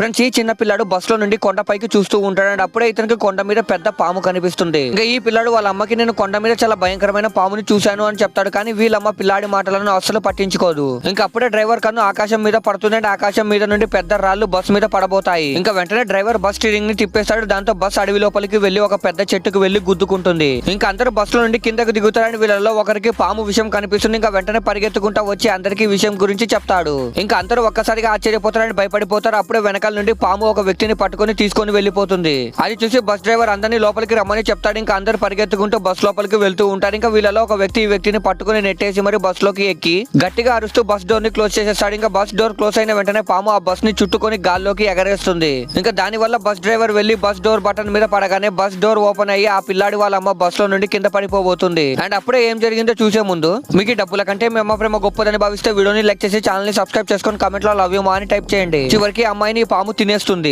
Friends ఈ చిన్న పిల్లాడు బస్లో నుండి కొండపైకి చూస్తూ ఉంటాడు అండ్ అప్పుడే ఇతనికి కొండ మీద పెద్ద పాము కనిపిస్తుంది. ఇంకా ఈ పిల్లాడు వాళ్ళ అమ్మకి నేను కొండ మీద చాలా భయంకరమైన పాముని చూశాను అని చెప్తాడు కానీ వీళ్ళమ్మ పిల్లాడి మాటలను అస్సలు పట్టించుకోదు. ఇంకా అప్పుడే డ్రైవర్ కన్ను ఆకాశం మీద పడుతుంది అండ్ ఆకాశం మీద నుండి పెద్ద రాళ్ళు బస్ మీద పడబోతాయి. ఇంకా వెంటనే డ్రైవర్ బస్ స్టీరింగ్ని తిప్పేస్తాడు. దాంతో బస్ అడవి లోపలికి వెళ్ళి ఒక పెద్ద చెట్టుకు వెళ్ళి గుద్దుకుంటుంది. ఇంకా అందరూ బస్లో నుండి కిందకు దిగుతారని వీళ్ళలో ఒకరికి పాము విషయం కనిపిస్తుంది. ఇంకా వెంటనే పరిగెత్తుకుంటా వచ్చి అందరికీ విషయం గురించి చెప్తాడు. ఇంకా అందరూ ఒక్కసారిగా ఆశ్చర్యపోతారని భయపడిపోతారు. అప్పుడే వెనక వెనకాల నుండి పాము ఒక వ్యక్తిని పట్టుకొని తీసుకొని వెళ్ళిపోతుంది. అది చూసి బస్ డ్రైవర్ అందరినీ లోపలికి రమ్మని చెప్తాడు. ఇంకా అందరు పరిగెత్తుకుంటూ బస్ లోపలికి వెళ్తూ ఉంటారు. ఇంకా వీళ్ళలో ఒక వ్యక్తి ఈ వ్యక్తిని పట్టుకొని నెట్టేసి మరి బస్లోకి ఎక్కి గట్టిగా అరుస్తూ బస్ డోర్ని క్లోజ్ చేసేస్తాడు. ఇంకా బస్ డోర్ క్లోజ్ అయిన వెంటనే పాము ఆ బస్ని చుట్టుకొని గాల్లోకి ఎగరేస్తుంది. ఇంకా దాని వల్ల బస్ డ్రైవర్ వెళ్ళి బస్ డోర్ బటన్ మీద పడగానే బస్ డోర్ ఓపెన్ అయ్యి ఆ పిల్లాడి వాళ్ళ అమ్మ బస్లో నుండి కింద పడిపోబోతుంది. అండ్ అప్పుడే ఏం జరిగిందో చూసే ముందు మీకు డబ్బుల కంటే మీ అమ్మ ప్రేమ గొప్పదని భావిస్తే వీడియోని లైక్ చేసి ఛానల్ని సబ్స్క్రైబ్ చేసుకొని కమెంట్లో లవ్ యూ మా అని టైప్ చేయండి. చివరికి అమ్మాయిని పాము తినేస్తుంది.